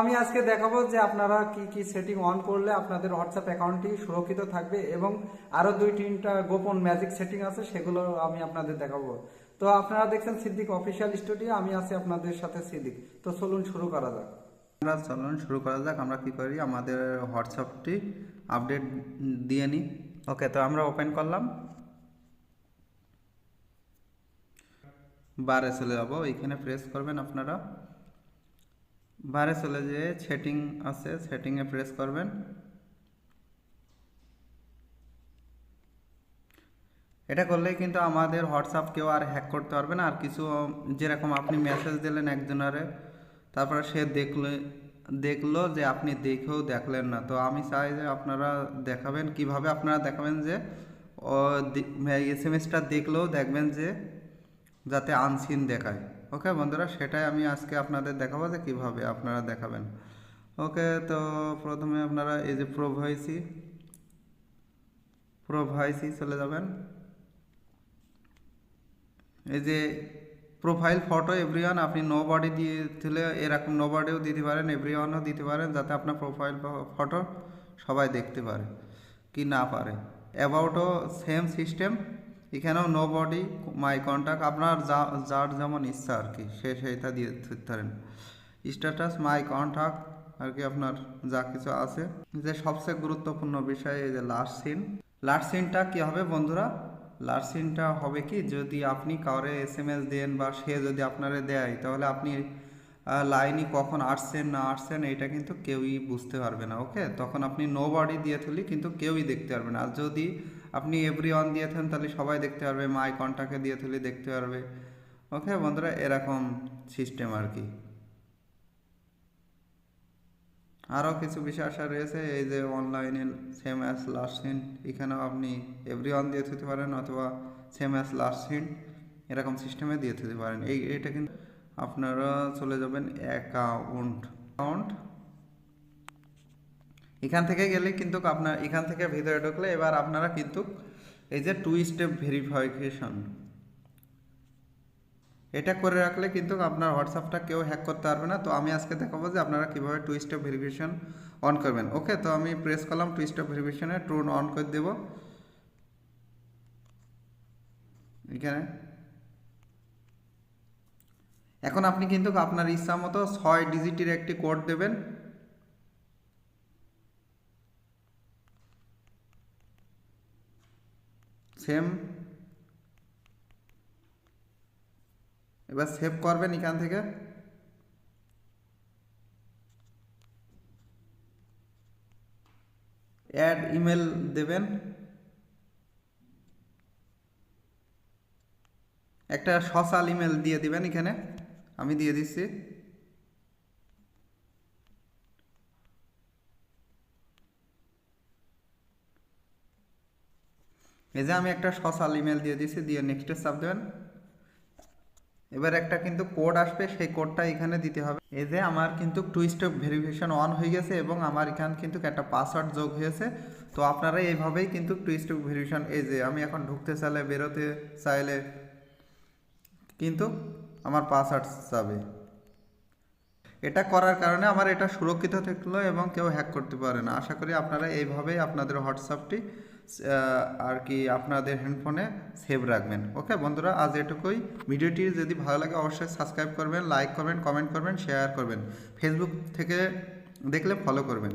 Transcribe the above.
আমি আজকে দেখাবো যে আপনারা কি কি সেটিং অন করলে আপনাদের হোয়াটসঅ্যাপ অ্যাকাউন্টটি সুরক্ষিত থাকবে এবং আরও দুই তিনটা গোপন ম্যাজিক সেটিং আছে, সেগুলো আমি আপনাদের দেখাবো। তো আপনারা দেখছেন সিদ্দিক অফিসিয়াল স্টুডিও আমি আছি আপনাদের সাথে সিদ্দিক। তো চলুন শুরু করা যাক। আমরা চলুন শুরু করা যাক, আমরা কি করি, আমাদের হোয়াটসঅ্যাপটি আপডেট দিয়ে নিই। ওকে তো আমরা ওপেন করলাম। বারে চলে যাব এখানে প্রেস করবেন আপনারা। বারে চলে যেয়ে সেটিং আছে সেটিংয়ে প্রেস করবেন। এটা করলেই কিন্তু আমাদের হোয়াটসঅ্যাপ কেউ আর হ্যাক করতে পারবে না। আর কিছু, যেরকম আপনি মেসেজ দিলেন একজনারে, তারপরে সে দেখলে, দেখল যে আপনি দেখেও দেখলেন না। তো আমি চাই যে আপনারা দেখাবেন, কীভাবে আপনারা দেখাবেন যে এস এম এসটা দেখলেও দেখবেন যে, যাতে আনসিন দেখায়। ওকে বন্ধুরা, সেটাই আমি আজকে আপনাদের দেখাবো যে কীভাবে আপনারা দেখাবেন। ওকে, তো প্রথমে আপনারা এই যে প্রো ভয়েসি প্রো ভয়েসি চলে যাবেন। এই যে প্রোফাইল ফটো এভরিওয়ান আপনি নো বডি দিয়ে দিলে এরকম নো বডিও দিতে পারেন এভরিওয়ানও দিতে পারেন, যাতে আপনার প্রোফাইল ফটো সবাই দেখতে পারে, কি না পারে। অ্যাবাউটও সেম সিস্টেম এখানেও নো বডি মাই কন্ট্যাক্ট আপনার যা, যার যেমন ইচ্ছা আর কি, সে সেইটা দিয়ে পারেন স্ট্যাটাস মাই কন্ট্যাক্ট আর কি আপনার যা কিছু আছে। যে সবচেয়ে গুরুত্বপূর্ণ বিষয় এই যে লাস্ট সিন লাস্ট সিনটা কী হবে বন্ধুরা? লাস্ট সিনটা হবে কি, যদি আপনি কাউরে এস এম এস দেন বা সে যদি আপনারে দেয়, তাহলে আপনি লাইনই কখন আসছেন না আসছেন এটা কিন্তু কেউই বুঝতে পারবে না ওকে তখন আপনি নো বডি দিয়ে তুলি কিন্তু কেউই দেখতে পারবে না। আর যদি আপনি এভরি ওয়ান দিয়ে থাকেন তাহলে সবাই দেখতে পারবে মাই কন্ট্যাক্টে দিয়ে তুলি দেখতে পারবে ওকে বন্ধুরা, এরকম সিস্টেম আর কি। আরও কিছু বিষয় আসা রয়েছে, এই যে অনলাইনে সেম অ্যাস লাস্ট সিন এখানেও আপনি এভরি ওয়ান দিয়ে দিতে পারেন অথবা সেম অ্যাস লাস্ট সিন এরকম সিস্টেমে দিয়ে দিতে পারেন। এই, এটা কিন্তু আপনারা চলে যাবেন অ্যাকাউন্ট অ্যাকাউন্ট এখান থেকে গেলে কিন্তু আপনার, এখান থেকে ভিতরে ঢুকলে এবার আপনারা কিন্তু এই যে টু স্টেপ ভেরিফিকেশন এটা করে রাখলে কিন্তু আপনার হোয়াটসঅ্যাপটা কেউ হ্যাক করতে পারবে না। তো আমি আজকে দেখাবো যে আপনারা কীভাবে টু স্টেপ ভেরিফিকেশন অন করবেন। ওকে তো আমি প্রেস করলাম টু স্টেপ ভেরিফিকেশনে ট্রুন অন করে দেব। এখানে। এখন আপনি কিন্তু আপনার ইচ্ছা মতো ছয় ডিজিটের একটি কোড দেবেন। সেম। এবার সেভ করবেন এখান থেকে। অ্যাড ইমেল দেবেন। একটা সসাল ইমেল দিয়ে দিবেন এখানে। আমি দিয়ে দিচ্ছি এই যে আমি একটা সসাল ইমেল দিয়ে দিচ্ছি দিয়ে নেক্সটে চাপ দেবেন। এবার একটা কিন্তু কোড আসবে, সেই কোডটা এখানে দিতে হবে। এই যে আমার কিন্তু টু স্টেপ ভেরিফিকেশন অন হয়ে গেছে এবং আমার এখানে কিন্তু একটা পাসওয়ার্ড যোগ হয়েছে। তো আপনারা এইভাবেই কিন্তু টু স্টেপ ভেরিফিকেশন এই যে আমি এখন ঢুকতে চাইলে, বেরোতে চাইলে কিন্তু আমার পাসওয়ার্ড যাবে। এটা করার কারণে আমার এটা সুরক্ষিত থাকল এবং কেউ হ্যাক করতে পারে না। আশা করি আপনারা এইভাবেই আপনাদের হোয়াটসঅ্যাপটি আর কি আপনাদের হ্যান্ডফোনে সেভ রাখবেন। ওকে বন্ধুরা, আজ এটুকুই। ভিডিওটি যদি ভালো লাগে, অবশ্যই সাবস্ক্রাইব করবেন লাইক করবেন কমেন্ট করবেন শেয়ার করবেন। ফেসবুক থেকে দেখলে ফলো করবেন।